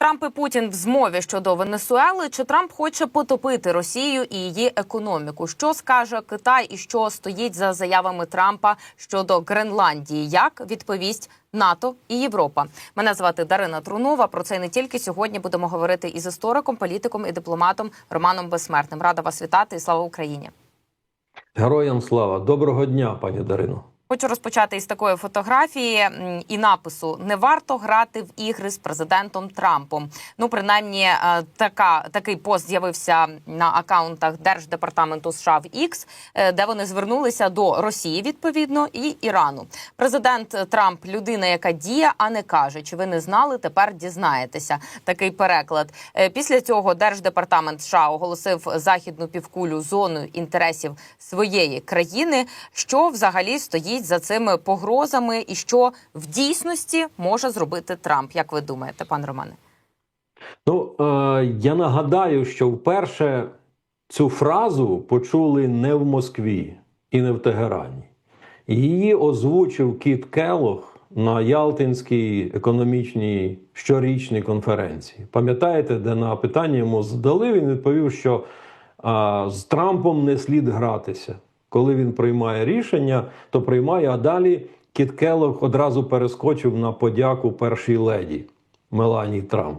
Трамп і Путін в змові щодо Венесуели. Чи Трамп хоче потопити Росію і її економіку? Що скаже Китай і що стоїть за заявами Трампа щодо Гренландії? Як відповість НАТО і Європа? Мене звати Дарина Трунова. Про це не тільки сьогодні будемо говорити із істориком, політиком і дипломатом Романом Безсмертним. Рада вас вітати і слава Україні. Героям слава, доброго дня, пані Дарино. Хочу розпочати із такої фотографії і напису: не варто грати в ігри з президентом Трампом. Ну, принаймні, е, така такий пост з'явився на акаунтах Держдепартаменту США в X, е, де вони звернулися до Росії відповідно і Ірану. Президент Трамп людина, яка діє, а не каже. Чи ви не знали? Тепер дізнаєтеся. Такий переклад. Е, Після цього Держдепартамент США оголосив західну півкулю зоною інтересів своєї країни. Що взагалі стоїть за цими погрозами, і що в дійсності може зробити Трамп? Як ви думаєте, пан Романе? Ну е, я нагадаю, що вперше цю фразу почули не в Москві і не в Тегерані. Її озвучив Кіт Келох на Ялтинській економічній щорічній конференції. Пам'ятаєте, де на питання йому задали, він відповів, що е, з Трампом не слід гратися. Коли він приймає рішення, то приймає, а далі Кіт Келох одразу перескочив на подяку першій леді Меланії Трамп.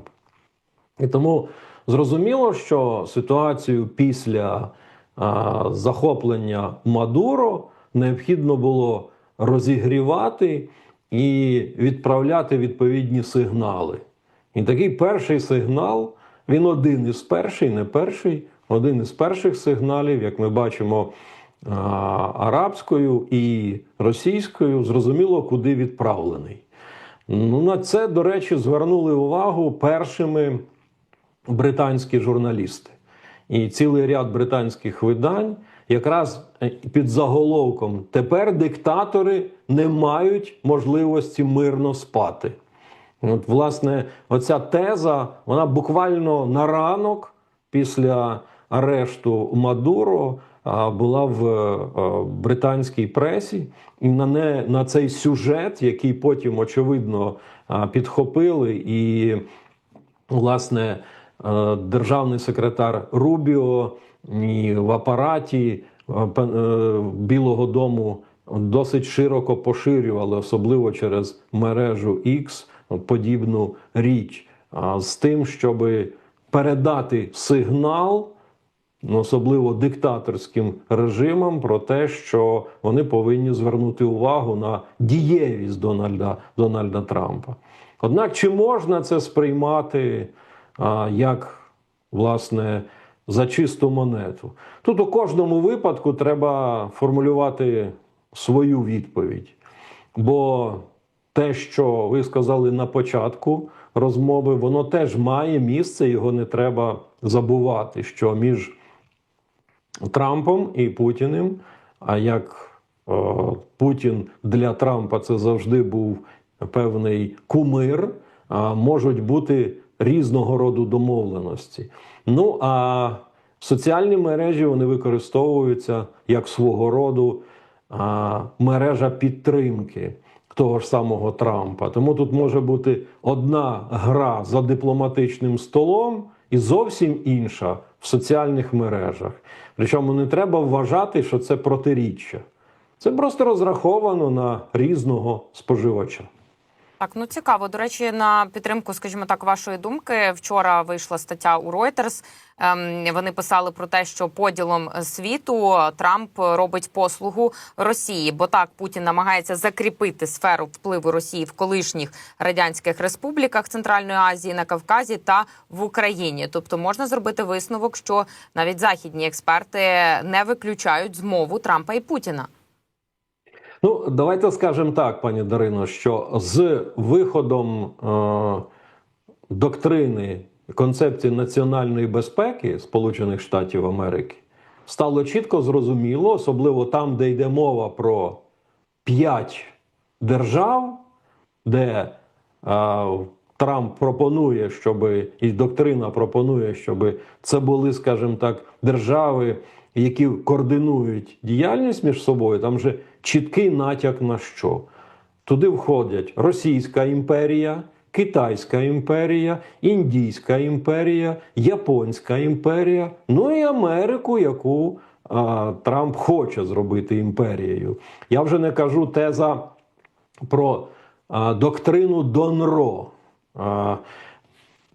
І тому зрозуміло, що ситуацію після а, захоплення Мадуро необхідно було розігрівати і відправляти відповідні сигнали. І такий перший сигнал, він один із перший, не перший, один із перших сигналів, як ми бачимо, арабською і російською, зрозуміло, куди відправлений. Ну, на це, до речі, звернули увагу першими британські журналісти. І цілий ряд британських видань якраз е, під заголовком Тепер диктатори не мають можливості мирно спати. От, власне, оця теза, вона буквально на ранок після арешту Мадуро була в е, британській пресі, і на, не, на цей сюжет, який потім, очевидно, підхопили, і, власне, е, державний секретар Рубіо і в апараті е, е, Білого Дому досить широко поширювали, особливо через мережу X, подібну річ, з тим, щоб передати сигнал особливо диктаторським режимам, про те, що вони повинні звернути увагу на дієвість Дональда, Дональда Трампа. Однак, чи можна це сприймати а, як власне за чисту монету? Тут у кожному випадку треба формулювати свою відповідь. Бо те, що ви сказали на початку розмови, воно теж має місце, його не треба забувати, що між Трампом і Путіним, а як е, Путін для Трампа це завжди був певний кумир, можуть бути різного роду домовленості. Ну а соціальні мережі вони використовуються як свого роду мережа підтримки того ж самого Трампа. Тому тут може бути одна гра за дипломатичним столом і зовсім інша в соціальних мережах. Причому не треба вважати, що це протиріччя. Це просто розраховано на різного споживача. Так, ну цікаво. До речі, на підтримку, скажімо так, вашої думки. Вчора вийшла стаття у Reuters. Ем, вони писали про те, що поділом світу Трамп робить послугу Росії, бо так Путін намагається закріпити сферу впливу Росії в колишніх радянських республіках Центральної Азії на Кавказі та в Україні. Тобто можна зробити висновок, що навіть західні експерти не виключають змову Трампа і Путіна. Ну, давайте скажемо так, пані Дарино, що з виходом е, доктрини концепції національної безпеки Сполучених Штатів Америки стало чітко зрозуміло, особливо там, де йде мова про п'ять держав, де е, Трамп пропонує, щоб і доктрина пропонує, щоб це були, скажімо так, держави, які координують діяльність між собою. Там же чіткий натяк на що. Туди входять Російська імперія, Китайська імперія, Індійська імперія, Японська імперія, ну і Америку, яку а, Трамп хоче зробити імперією. Я вже не кажу теза про а, доктрину Донро. А,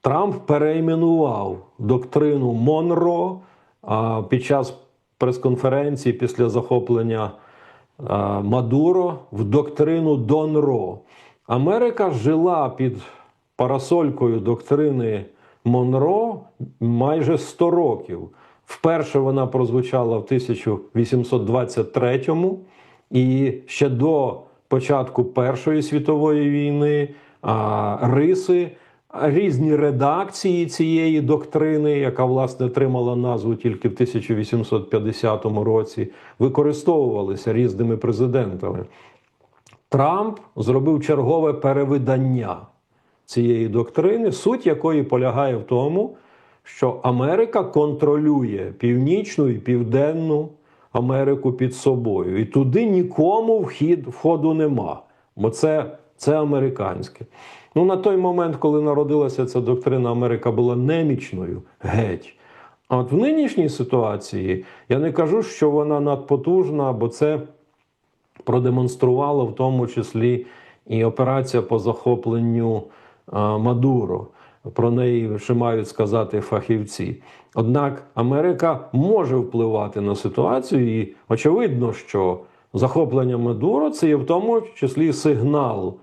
Трамп перейменував доктрину Монро а, під час прес-конференції після захоплення Мадуро в доктрину Донро. Америка жила під парасолькою доктрини Монро майже 100 років. Вперше вона прозвучала в 1823-му, і ще до початку Першої світової війни риси, різні редакції цієї доктрини, яка власне отримала назву тільки в 1850 році, використовувалися різними президентами. Трамп зробив чергове перевидання цієї доктрини, суть якої полягає в тому, що Америка контролює північну і південну Америку під собою. І туди нікому вхід, входу нема, бо це, це американське. Ну, на той момент, коли народилася ця доктрина, Америка була немічною геть. А от в нинішній ситуації я не кажу, що вона надпотужна, бо це продемонструвала в тому числі і операція по захопленню а, Мадуро. Про неї ще мають сказати фахівці. Однак Америка може впливати на ситуацію, і очевидно, що захоплення Мадуро це є в тому числі сигнал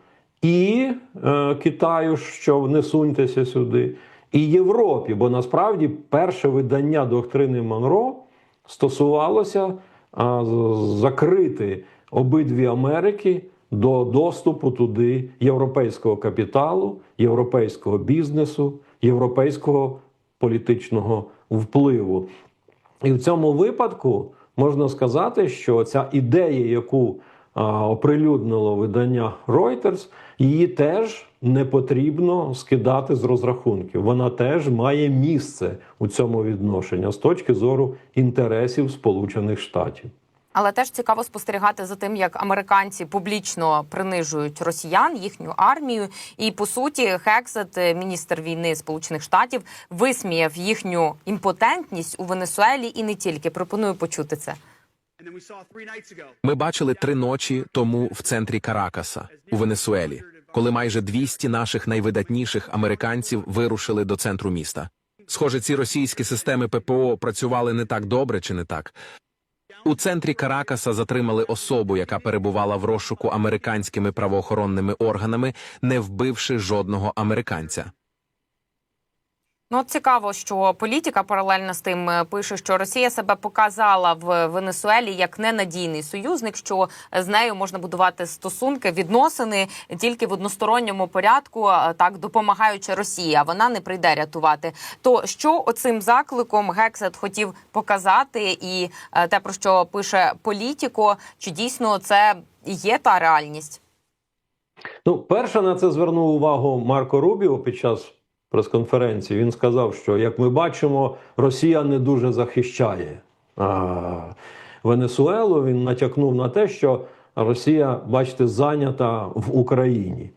і е, Китаю, що не суньтеся сюди, і Європі, бо насправді перше видання доктрини Монро стосувалося з- закрити обидві Америки до доступу туди європейського капіталу, європейського бізнесу, європейського політичного впливу. І в цьому випадку можна сказати, що ця ідея, яку оприлюднило видання Reuters, її теж не потрібно скидати з розрахунків. Вона теж має місце у цьому відношенні з точки зору інтересів Сполучених Штатів. Але теж цікаво спостерігати за тим, як американці публічно принижують росіян, їхню армію. І по суті, Хексет, е, міністр війни Сполучених Штатів, висміяв їхню імпотентність у Венесуелі і не тільки. Пропоную почути це. Ми бачили три ночі тому в центрі Каракаса у Венесуелі, коли майже 200 наших найвидатніших американців вирушили до центру міста. Схоже, ці російські системи ППО працювали не так добре, чи не так? У центрі Каракаса затримали особу, яка перебувала в розшуку американськими правоохоронними органами, не вбивши жодного американця. Ну, цікаво, що політика паралельно з тим е, пише, що Росія себе показала в Венесуелі як ненадійний союзник, що з нею можна будувати стосунки, відносини тільки в односторонньому порядку, так допомагаючи Росії, а вона не прийде рятувати. То що оцим закликом Гексет хотів показати, і е, те про що пише політико, чи дійсно це є та реальність? Ну, перше на це звернув увагу Марко Рубіо під час прес-конференції. Він сказав, що як ми бачимо, Росія не дуже захищає а, Венесуелу. Він натякнув на те, що Росія, бачите, зайнята в Україні.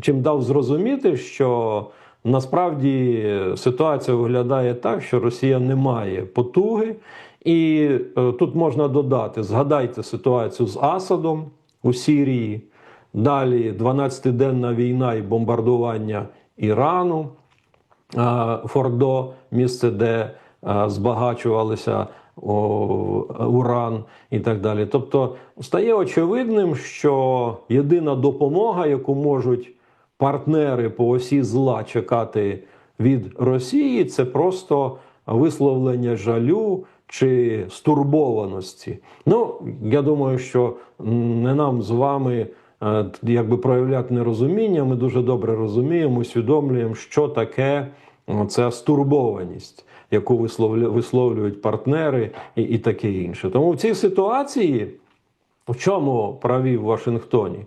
Чим дав зрозуміти, що насправді ситуація виглядає так, що Росія не має потуги. І е, тут можна додати: згадайте ситуацію з Асадом у Сірії. Далі 12-денна війна і бомбардування Ірану, Фордо, місце, де збагачувалися уран і так далі. Тобто стає очевидним, що єдина допомога, яку можуть партнери по осі зла чекати від Росії, це просто висловлення жалю чи стурбованості. Ну, я думаю, що не нам з вами якби проявляти нерозуміння. Ми дуже добре розуміємо, усвідомлюємо, що таке ця стурбованість, яку висловлю- висловлюють партнери і, і таке інше. Тому в цій ситуації в чому праві в Вашингтоні?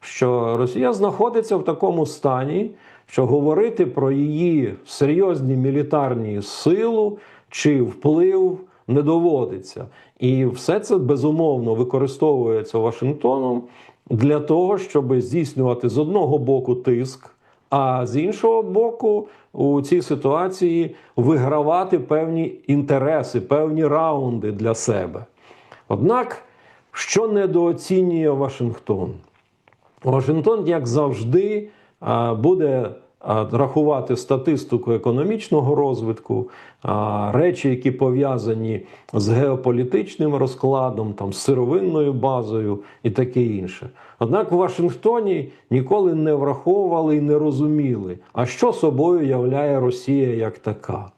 Що Росія знаходиться в такому стані, що говорити про її серйозні мілітарні силу чи вплив не доводиться. І все це безумовно використовується Вашингтоном для того, щоб здійснювати з одного боку тиск А з іншого боку, у цій ситуації вигравати певні інтереси, певні раунди для себе. Однак, що недооцінює Вашингтон? Вашингтон, як завжди, буде рахувати статистику економічного розвитку, речі, які пов'язані з геополітичним розкладом, там, з сировинною базою і таке інше. Однак в Вашингтоні ніколи не враховували і не розуміли, а що собою являє Росія як така.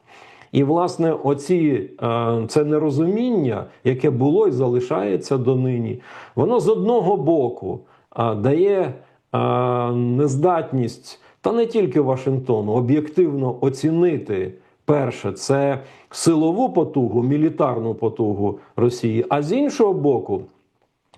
І, власне, оці, е, це нерозуміння, яке було і залишається донині, воно з одного боку дає е, нездатність, та не тільки Вашингтону, об'єктивно оцінити. Перше, це силову потугу, мілітарну потугу Росії, а з іншого боку,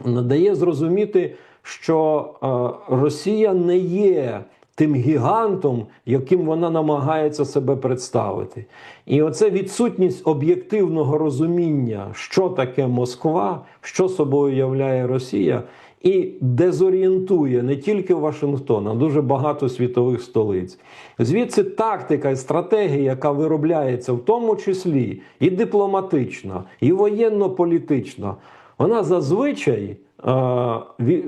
дає зрозуміти, що е, Росія не є тим гігантом, яким вона намагається себе представити. І оце відсутність об'єктивного розуміння, що таке Москва, що собою являє Росія, і дезорієнтує не тільки Вашингтон, а дуже багато світових столиць. Звідси тактика і стратегія, яка виробляється, в тому числі і дипломатична, і воєнно-політична, вона зазвичай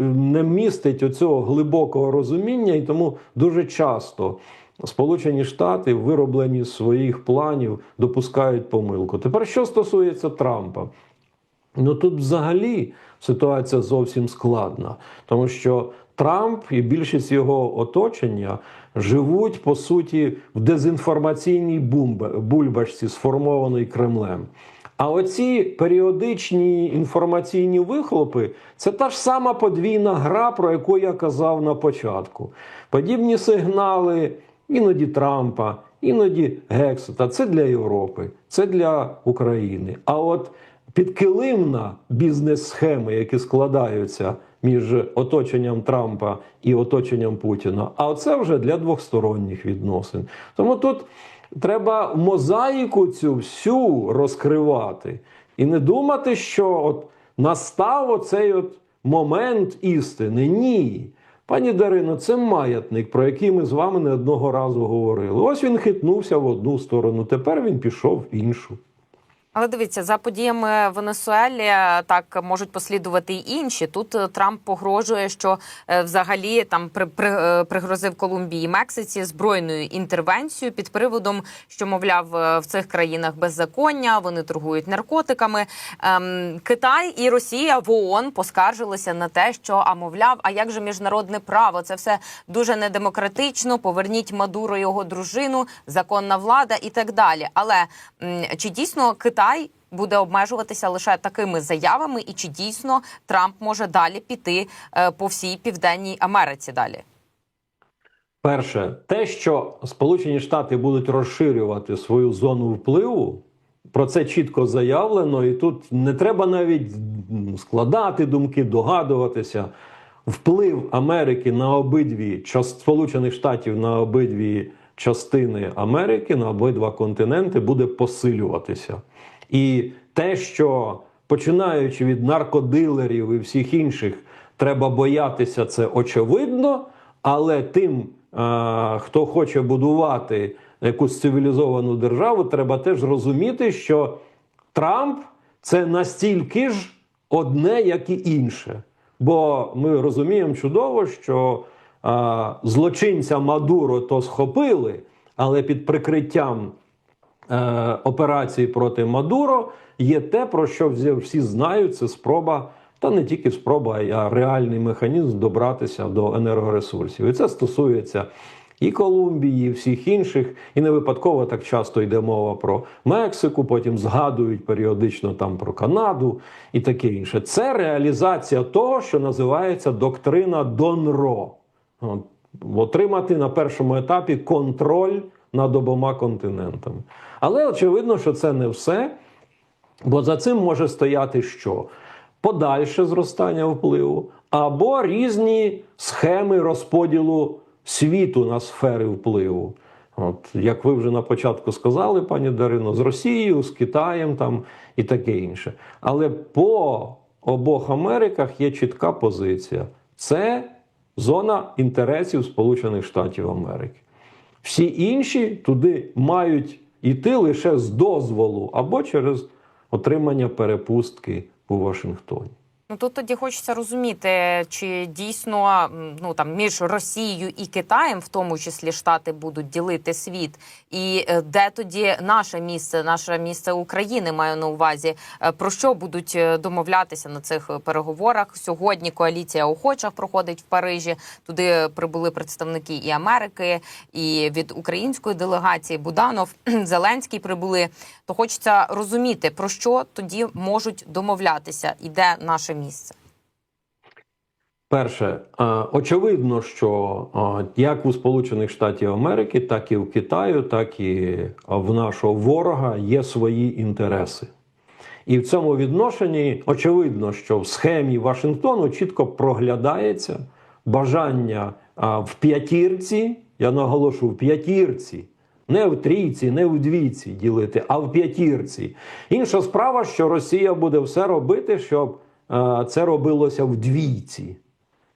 не містить оцього глибокого розуміння, і тому дуже часто Сполучені Штати в виробленні своїх планів допускають помилку. Тепер що стосується Трампа, Ну тут взагалі ситуація зовсім складна, тому що Трамп і більшість його оточення живуть по суті в дезінформаційній бульбашці, сформованій Кремлем. А оці періодичні інформаційні вихлопи це та ж сама подвійна гра, про яку я казав на початку. Подібні сигнали іноді Трампа, іноді Гексета. Це для Європи, це для України. А от підкилимна бізнес-схеми, які складаються між оточенням Трампа і оточенням Путіна. А оце вже для двосторонніх відносин. Тому тут треба мозаїку цю всю розкривати і не думати, що от настав оцей от момент істини. Ні. Пані Дарино, це маятник, про який ми з вами не одного разу говорили. Ось він хитнувся в одну сторону, тепер він пішов в іншу. Але дивіться, за подіями в Венесуелі е, так можуть послідувати й інші. Тут е, Трамп погрожує, що е, взагалі там при, при, пригрозив Колумбії і Мексиці збройною інтервенцією під приводом, що мовляв в цих країнах беззаконня, вони торгують наркотиками. Ем, Китай і Росія в ООН поскаржилися на те, що а мовляв, а як же міжнародне право? Це все дуже недемократично. Поверніть Мадуро його дружину, законна влада і так далі. Але м, чи дійсно Китай буде обмежуватися лише такими заявами, і чи дійсно Трамп може далі піти е, по всій південній Америці далі? Перше, те, що Сполучені Штати будуть розширювати свою зону впливу, про це чітко заявлено, і тут не треба навіть складати думки, догадуватися. Вплив Америки на обидві Сполучених Штатів на обидві частини Америки, на обидва континенти, буде посилюватися. І те, що починаючи від наркодилерів і всіх інших, треба боятися, це очевидно. Але тим, хто хоче будувати якусь цивілізовану державу, треба теж розуміти, що Трамп це настільки ж одне, як і інше. Бо ми розуміємо чудово, що злочинця Мадуро то схопили, але під прикриттям операції проти Мадуро є те, про що всі- всі знають, це спроба, та не тільки спроба, а реальний механізм добратися до енергоресурсів. І це стосується і Колумбії, і всіх інших. І не випадково так часто йде мова про Мексику, потім згадують періодично там про Канаду і таке інше. Це реалізація того, що називається доктрина Донро. От, отримати на першому етапі контроль над обома континентами. Але очевидно, що це не все, бо за цим може стояти що? Подальше зростання впливу, або різні схеми розподілу світу на сфери впливу. От, як ви вже на початку сказали, пані Дарино, з Росією, з Китаєм там і таке інше. Але по обох Америках є чітка позиція: це зона інтересів Сполучених Штатів Америки. Всі інші туди мають йти лише з дозволу або через отримання перепустки у Вашингтоні. Ну тут тоді хочеться розуміти, чи дійсно ну там між Росією і Китаєм, в тому числі Штати, будуть ділити світ, і е, де тоді наше місце, наше місце України маю на увазі. Е, Про що будуть е, домовлятися на цих переговорах? Сьогодні коаліція охочих проходить в Парижі. Туди прибули представники і Америки, і від української делегації Буданов, Зеленський прибули. То хочеться розуміти, про що тоді можуть домовлятися, і де наше місце. Перше, е, очевидно, що е, як у Сполучених Штатів Америки, так і в Китаю, так і в нашого ворога є свої інтереси. І в цьому відношенні очевидно, що в схемі Вашингтону чітко проглядається бажання в п'ятірці, я наголошую, в п'ятірці, не в трійці, не в двійці ділити, а в п'ятірці. Інша справа, що Росія буде все робити, щоб це робилося в двійці.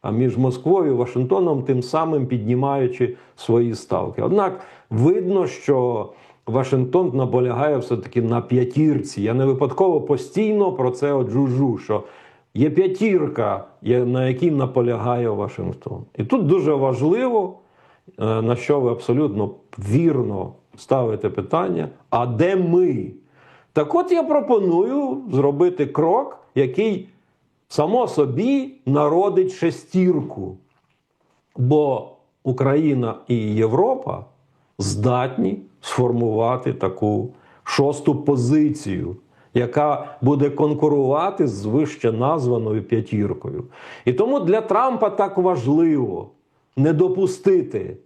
А між Москвою і Вашингтоном тим самим піднімаючи свої ставки. Однак видно, що Вашингтон наполягає все-таки на п'ятірці. Я не випадково постійно про це от жужжу, що є п'ятірка, на якій наполягає Вашингтон. І тут дуже важливо, е, на що ви абсолютно вірно ставите питання: а де ми? Так от я пропоную зробити крок, який само собі народить шестірку. Бо Україна і Європа здатні сформувати таку шосту позицію, яка буде конкурувати з вище названою п'ятіркою. І тому для Трампа так важливо не допустити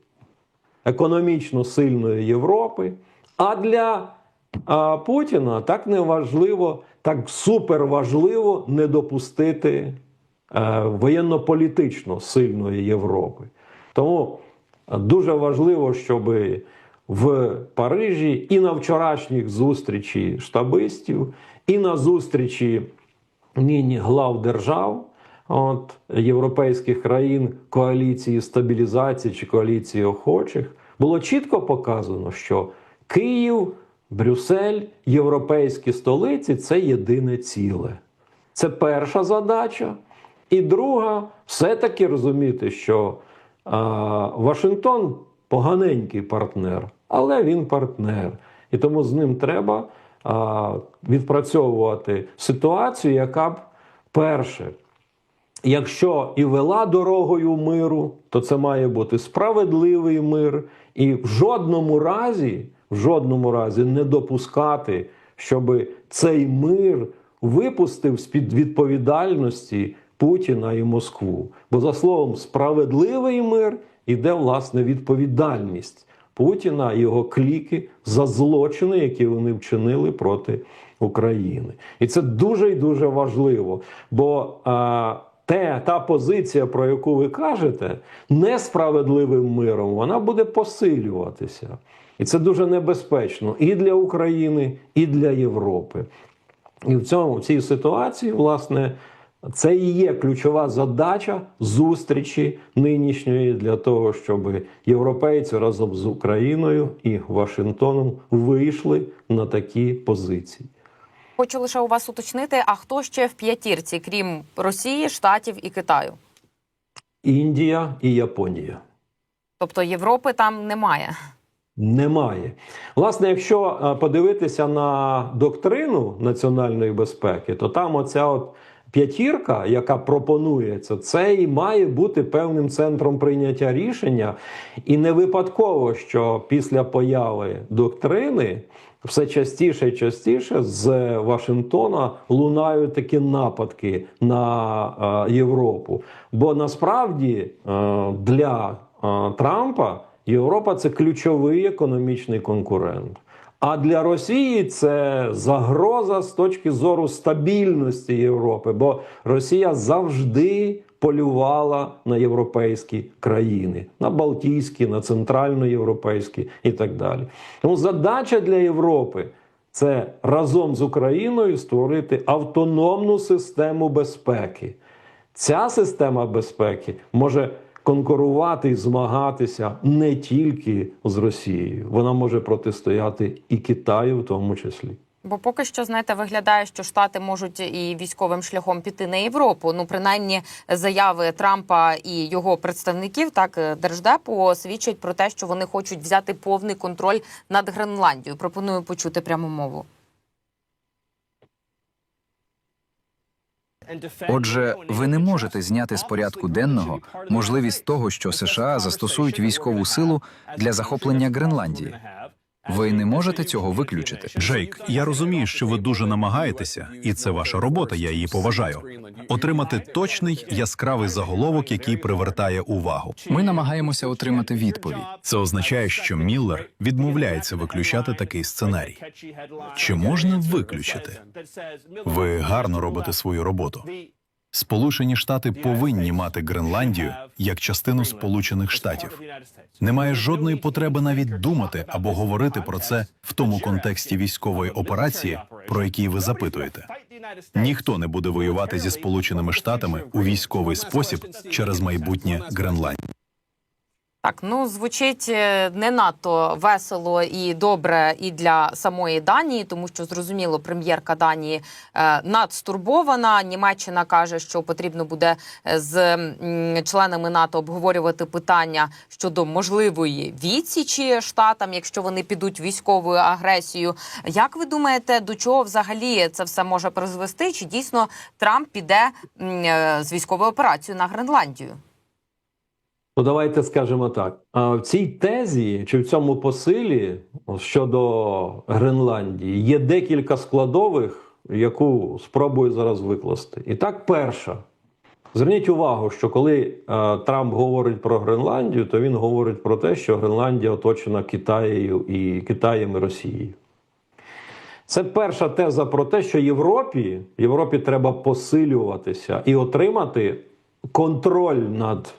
економічно сильної Європи, а для Путіна так не важливо, так суперважливо не допустити е, воєнно-політично сильної Європи. Тому е, дуже важливо, щоб в Парижі і на вчорашніх зустрічі штабистів, і на зустрічі нині глав держав от, європейських країн коаліції стабілізації чи коаліції охочих було чітко показано, що Київ, Брюссель, європейські столиці це єдине ціле. Це перша задача. І друга, все-таки розуміти, що а, Вашингтон поганенький партнер, але він партнер. І тому з ним треба а, відпрацьовувати ситуацію, яка б перше, якщо і вела дорогою миру, то це має бути справедливий мир, і в жодному разі, в жодному разі не допускати, щоб цей мир випустив з-під відповідальності Путіна і Москву. Бо за словом, справедливий мир іде власне відповідальність Путіна і його кліки за злочини, які вони вчинили проти України. І це дуже і дуже важливо. Бо а, те, та позиція, про яку ви кажете, несправедливим миром, вона буде посилюватися. І це дуже небезпечно і для України, і для Європи. І в цьому в цій ситуації, власне, це і є ключова задача зустрічі нинішньої для того, щоб європейці разом з Україною і Вашингтоном вийшли на такі позиції. Хочу лише у вас уточнити, а хто ще в п'ятірці, крім Росії, Штатів і Китаю? Індія і Японія. Тобто Європи там немає. Немає. Власне, якщо е, подивитися на доктрину національної безпеки, то там оця от п'ятірка, яка пропонується, це і має бути певним центром прийняття рішення. І не випадково, що після появи доктрини все частіше і частіше з Вашингтона лунають такі нападки на е, Європу. Бо насправді е, для Трампа Європа це ключовий економічний конкурент. А для Росії це загроза з точки зору стабільності Європи, бо Росія завжди полювала на європейські країни, на Балтійські, на центральноєвропейські і так далі. Тому задача для Європи це разом з Україною створити автономну систему безпеки. Ця система безпеки може конкурувати і змагатися не тільки з Росією, вона може протистояти і Китаю, в тому числі. Бо поки що, знаєте, виглядає, що штати можуть і військовим шляхом піти на Європу. Ну, принаймні, заяви Трампа і його представників, так е, держдепу, свідчать про те, що вони хочуть взяти повний контроль над Гренландією. Пропоную почути пряму мову. Отже, ви не можете зняти з порядку денного можливість того, що США застосують військову силу для захоплення Гренландії. Ви не можете цього виключити. Джейк, я розумію, що ви дуже намагаєтеся, і це ваша робота. Я її поважаю. Отримати точний яскравий заголовок, який привертає увагу. Ми намагаємося отримати відповідь. Це означає, що Міллер відмовляється виключати такий сценарій. Чи можна виключити? Ви гарно робите свою роботу. Сполучені Штати повинні мати Гренландію як частину Сполучених Штатів. Немає жодної потреби навіть думати або говорити про це в тому контексті військової операції, про який ви запитуєте. Ніхто не буде воювати зі Сполученими Штатами у військовий спосіб через майбутнє Гренландії. Так, ну звучить е, не надто весело і добре і для самої Данії, тому що зрозуміло, прем'єрка Данії е, надстурбована. Німеччина каже, що потрібно буде е, з членами НАТО обговорювати питання щодо можливої відсічі штатам, якщо вони підуть військовою агресією. Як ви думаєте, до чого взагалі це все може призвести? Чи дійсно Трамп піде з військовою операцією на Гренландію? Ну, давайте скажемо так. В цій тезі чи в цьому посилі щодо Гренландії є декілька складових, яку спробую зараз викласти. І так, перша. Зверніть увагу, що коли е, Трамп говорить про Гренландію, то він говорить про те, що Гренландія оточена Китаєю і Китаєм і Росією. Це перша теза про те, що Європі, Європі треба посилюватися і отримати контроль над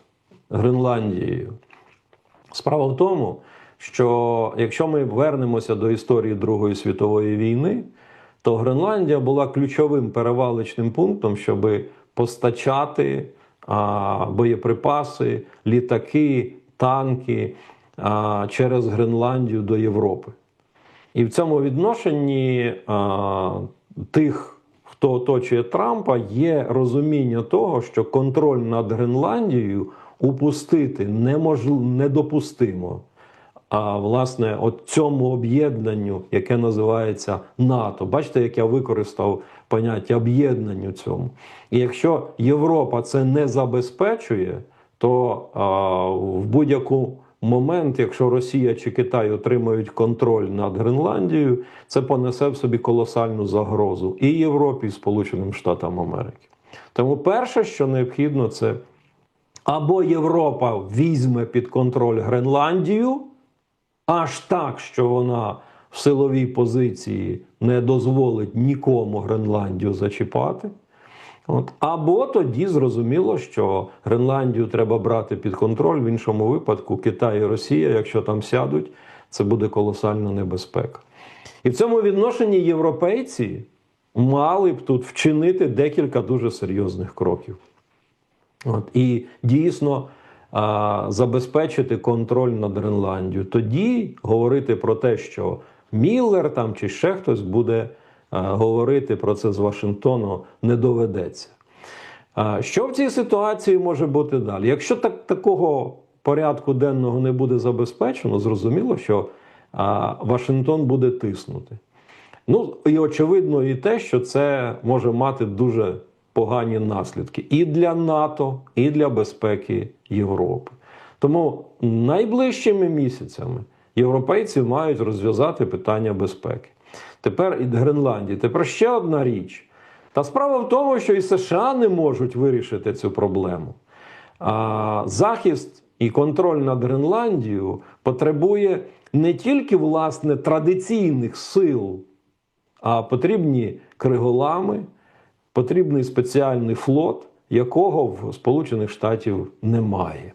Гренландією. Справа в тому, що якщо ми вернемося до історії Другої світової війни, то Гренландія була ключовим перевалочним пунктом, щоб постачати а, боєприпаси, літаки, танки а, через Гренландію до Європи. І в цьому відношенні а, тих, хто оточує Трампа, є розуміння того, що контроль над Гренландією упустити неможливо, недопустимо. А власне, от цьому об'єднанню, яке називається НАТО, бачите, як я використав поняття об'єднанню цьому. І якщо Європа це не забезпечує, то а, в будь-яку момент, якщо Росія чи Китай отримають контроль над Гренландією, це понесе в собі колосальну загрозу і Європі, і Сполученим Штатам Америки. Тому перше, що необхідно, це або Європа візьме під контроль Гренландію, аж так, що вона в силовій позиції не дозволить нікому Гренландію зачіпати. От. Або тоді зрозуміло, що Гренландію треба брати під контроль. В іншому випадку Китай і Росія, якщо там сядуть, це буде колосальна небезпека. І в цьому відношенні європейці мали б тут вчинити декілька дуже серйозних кроків. От, і дійсно а, забезпечити контроль над Гренландією. Тоді говорити про те, що Міллер там чи ще хтось буде а, говорити про це з Вашингтону, не доведеться. А, що в цій ситуації може бути далі? Якщо так, такого порядку денного не буде забезпечено, зрозуміло, що а, Вашингтон буде тиснути. Ну і очевидно, і те, що це може мати дуже погані наслідки і для НАТО, і для безпеки Європи. Тому найближчими місяцями європейці мають розв'язати питання безпеки. Тепер і Гренландії. Тепер ще одна річ. Та справа в тому, що і США не можуть вирішити цю проблему. А захист і контроль над Гренландією потребує не тільки власне традиційних сил, а потрібні криголами, потрібний спеціальний флот, якого в Сполучених Штатів немає.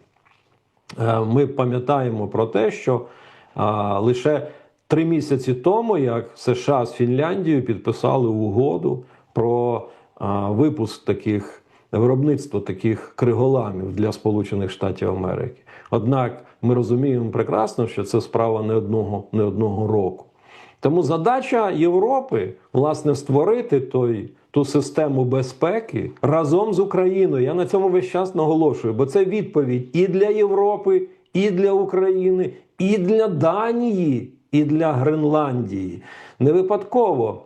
Е, Ми пам'ятаємо про те, що лише три місяці тому, як США з Фінляндією підписали угоду про випуск таких виробництво таких криголамів для Сполучених Штатів Америки. Однак ми розуміємо прекрасно, що це справа не одного, не одного року. Тому задача Європи власне створити той. Ту систему безпеки разом з Україною. Я на цьому весь час наголошую, бо це відповідь і для Європи, і для України, і для Данії, і для Гренландії. Не випадково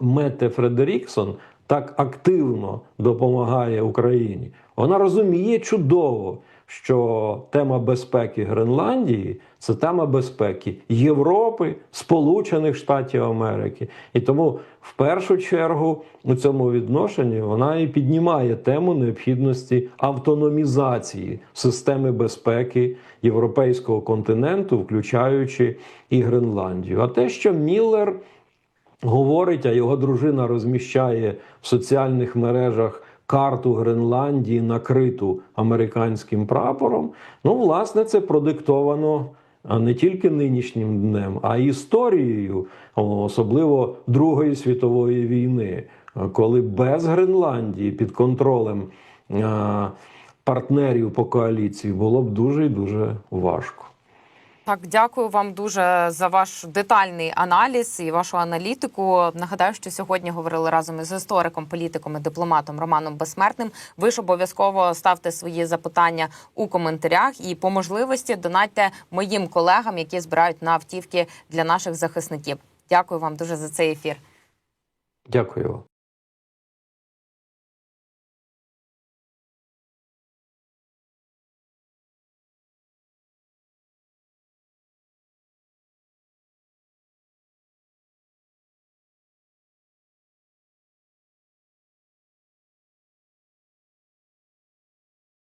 Мете Фредеріксон так активно допомагає Україні. Вона розуміє чудово, що тема безпеки Гренландії це тема безпеки Європи, Сполучених Штатів Америки. І тому в першу чергу у цьому відношенні вона і піднімає тему необхідності автономізації системи безпеки європейського континенту, включаючи і Гренландію. А те, що Міллер говорить, а його дружина розміщає в соціальних мережах карту Гренландії, накриту американським прапором. Ну, власне, це продиктовано не тільки нинішнім днем, а історією, особливо Другої світової війни, коли без Гренландії під контролем партнерів по коаліції було б дуже і дуже важко. Так, дякую вам дуже за ваш детальний аналіз і вашу аналітику. Нагадаю, що сьогодні говорили разом із істориком, політиком і дипломатом Романом Безсмертним. Ви ж обов'язково ставте свої запитання у коментарях і по можливості донатьте моїм колегам, які збирають на автівки для наших захисників. Дякую вам дуже за цей ефір. Дякую.